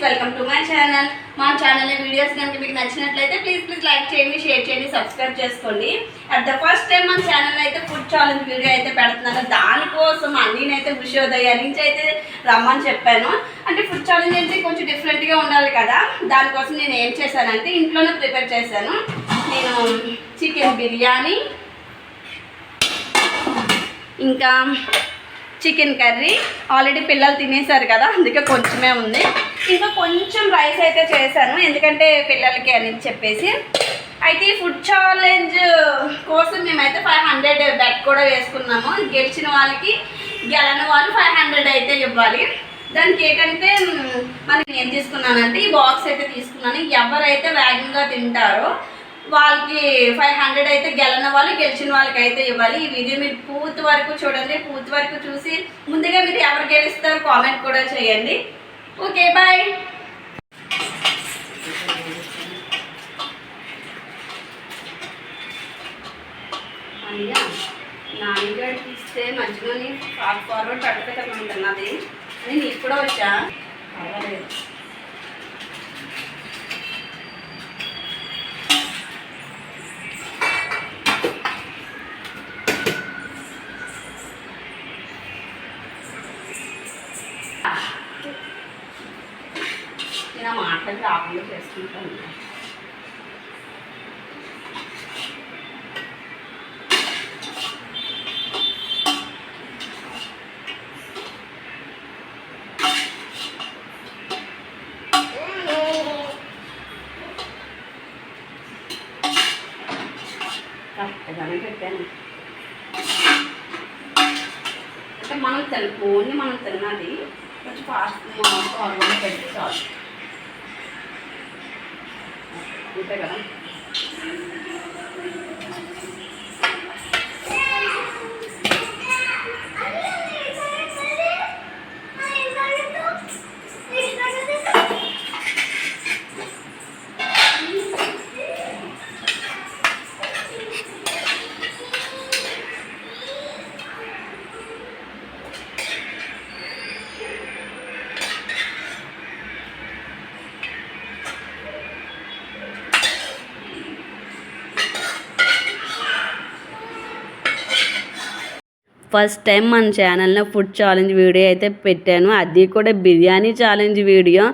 Friends welcome to my channel మా channel videos కనుక మీకు నచ్చినట్లయితే ప్లీజ్ ప్లీజ్ లైక్ చేయండి షేర్ చేయండి సబ్స్క్రైబ్ చేసుకోండి. అట్ ద ఫస్ట్ టైం మా ఛానల్ అయితే ఫుడ్ ఛాలెంజ్ వీడియో అయితే పెడుతున్నాను. దానికోసం అన్నీనైతే ఉషోదయ నుంచి అయితే రమ్మని చెప్పాను. అంటే ఫుడ్ ఛాలెంజ్ అంటే కొంచెం డిఫరెంట్గా ఉండాలి కదా. దానికోసం నేను ఏం చేశానంటే ఇంట్లోనే ప్రిపేర్ చేశాను. నేను చికెన్ బిర్యానీ ఇంకా చికెన్ కర్రీ ఆల్రెడీ పిల్లలు తినేశారు కదా అందుకే కొంచెమే ఉంది. ఇంకా కొంచెం రైస్ అయితే చేశాను ఎందుకంటే పిల్లలకి అని చెప్పేసి. అయితే ఈ ఫుడ్ ఛాలెంజ్ కోసం మేమైతే ఫైవ్ హండ్రెడ్ బెట్ కూడా వేసుకున్నాము. గెలిచిన వాళ్ళకి గెలని వాళ్ళు ఫైవ్ హండ్రెడ్ అయితే ఇవ్వాలి. దానికి ఏంటంటే మనం ఏం తీసుకున్నానంటే ఈ బాక్స్ అయితే తీసుకున్నాను. ఎవరైతే వేగంగా తింటారో వాళ్ళకి ఫైవ్ హండ్రెడ్ అయితే గెలన వాళ్ళు గెలిచిన వాళ్ళకి అయితే ఇవ్వాలి. ఈ వీడియో మీరు పూర్తి వరకు చూడండి. పూర్తి వరకు చూసి ముందుగా మీరు ఎవరు గెలుస్తారో కామెంట్ కూడా చేయండి. Okay bye. అయ్యా నాన్నగారికి ఇస్తే మధ్యలోని ఫార్వర్డ్ పట్టుకుంటున్నది నేను ఇప్పుడు వచ్చా? పర్వాలేదు. నేను ఆ మాటలు రాకుండా చేసుకుంటాను కరెక్ట్గానే పెట్టాను. అంటే మనం తెలుపుని మనం తిన్నది కొంచెం ఫాస్ట్ ఆర్గన్ పెట్టి చాలు. అంతే కదా. ఫస్ట్ టైం మన ఛానల్లో ఫుడ్ ఛాలెంజ్ వీడియో అయితే పెట్టాను. అది కూడా బిర్యానీ ఛాలెంజ్ వీడియో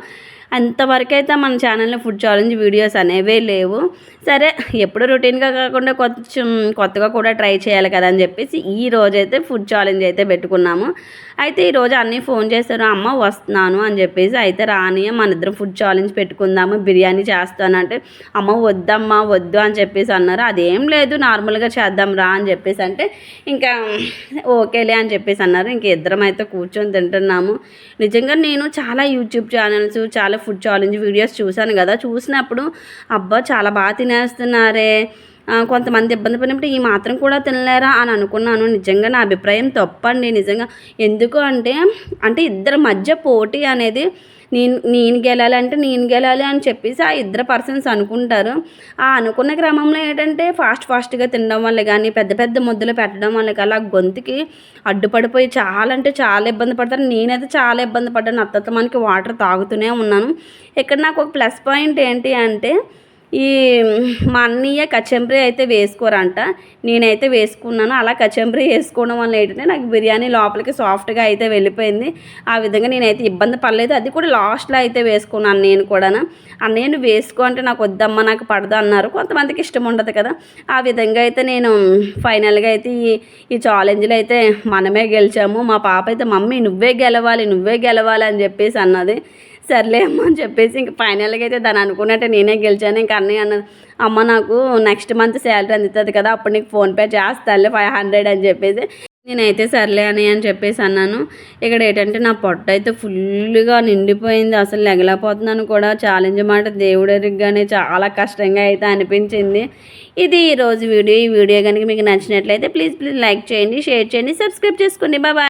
అంతవరకైతే మన ఛానల్లో ఫుడ్ ఛాలెంజ్ వీడియోస్ అనేవే లేవు. సరే ఎప్పుడు రొటీన్గా కాకుండా కొంచెం కొత్తగా కూడా ట్రై చేయాలి కదా అని చెప్పేసి ఈ రోజైతే ఫుడ్ ఛాలెంజ్ అయితే పెట్టుకున్నాము. అయితే ఈరోజు అన్నీ ఫోన్ చేశారు అమ్మ వస్తున్నాను అని చెప్పేసి అయితే రాని మన ఇద్దరం ఫుడ్ ఛాలెంజ్ పెట్టుకుందాము బిర్యానీ చేస్తానంటే అమ్మ వద్దమ్మా వద్దు అని చెప్పేసి అన్నారు. అదేం లేదు నార్మల్గా చేద్దాం రా అని చెప్పేసి అంటే ఇంకా ఓకేలే అని చెప్పేసి అన్నారు. ఇంక ఇద్దరం అయితే కూర్చొని తింటున్నాము. నిజంగా నేను చాలా యూట్యూబ్ ఛానల్స్ చాలా ఫుడ్ ఛాలెంజ్ వీడియోస్ చూశాను కదా. చూసినప్పుడు అబ్బా చాలా బాగా తినేస్తున్నారే. కొంతమంది ఇబ్బంది పడినప్పుడు ఈ మాత్రం కూడా తినలేరా అని అనుకున్నాను. నిజంగా నా అభిప్రాయం తప్పండి. నిజంగా ఎందుకు అంటే అంటే ఇద్దరి మధ్య పోటీ అనేది నేను నేను గెలాలి అంటే నేను గెలాలి అని చెప్పేసి ఆ ఇద్దరు పర్సన్స్ అనుకుంటారు. ఆ అనుకున్న క్రమంలో ఏంటంటే ఫాస్ట్ ఫాస్ట్గా తినడం వల్ల కానీ పెద్ద పెద్ద ముద్దలు పెట్టడం వల్ల కానీ గొంతుకి అడ్డుపడిపోయి చాలా అంటే చాలా ఇబ్బంది పడతారు. నేనైతే చాలా ఇబ్బంది పడ్డాను. అత్తత్త మనకి వాటర్ తాగుతూనే ఉన్నాను. ఇక్కడ నాకు ఒక ప్లస్ పాయింట్ ఏంటి అంటే ఈ మా అన్నయ్య కచంబరి అయితే వేసుకోరంట. నేనైతే వేసుకున్నాను. అలా కచంబరి వేసుకోవడం వల్ల ఏంటంటే నాకు బిర్యానీ లోపలికి సాఫ్ట్గా అయితే వెళ్ళిపోయింది. ఆ విధంగా నేనైతే ఇబ్బంది పడలేదు. అది కూడా లాస్ట్లో అయితే వేసుకున్నాను నేను కూడా అన్నయ్య నువ్వు వేసుకో అంటే నాకు వద్దమ్మా నాకు పడదా అన్నారు. కొంతమందికి ఇష్టం ఉండదు కదా. ఆ విధంగా అయితే నేను ఫైనల్గా అయితే ఈ ఈ ఛాలెంజ్లో అయితే మనమే గెలిచాము. మా పాప అయితే మమ్మీ నువ్వే గెలవాలి నువ్వే గెలవాలి అని చెప్పేసి అన్నది. సర్లే అమ్మ అని చెప్పేసి ఇంక ఫైనల్గా అయితే దాన్ని అనుకున్నట్టే నేనే గెలిచాను. ఇంకా అన్నయ్య అన్నది అమ్మ నాకు నెక్స్ట్ మంత్ శాలరీ అందుతుంది కదా అప్పుడు నీకు ఫోన్పే చేస్తాలే ఫైవ్ హండ్రెడ్ అని చెప్పేసి నేనైతే సర్లే అని అని చెప్పేసి అన్నాను. ఇక్కడ ఏంటంటే నా పొట్ట అయితే ఫుల్గా నిండిపోయింది అసలు లెగలేకపోతున్నాను కూడా. ఛాలెంజ్ మాట దేవుడరిగానే చాలా కష్టంగా అయితే అనిపించింది. ఇది ఈరోజు వీడియో. ఈ వీడియో కనుక మీకు నచ్చినట్లయితే ప్లీజ్ ప్లీజ్ లైక్ చేయండి షేర్ చేయండి సబ్స్క్రైబ్ చేసుకోండి. బాబాయ్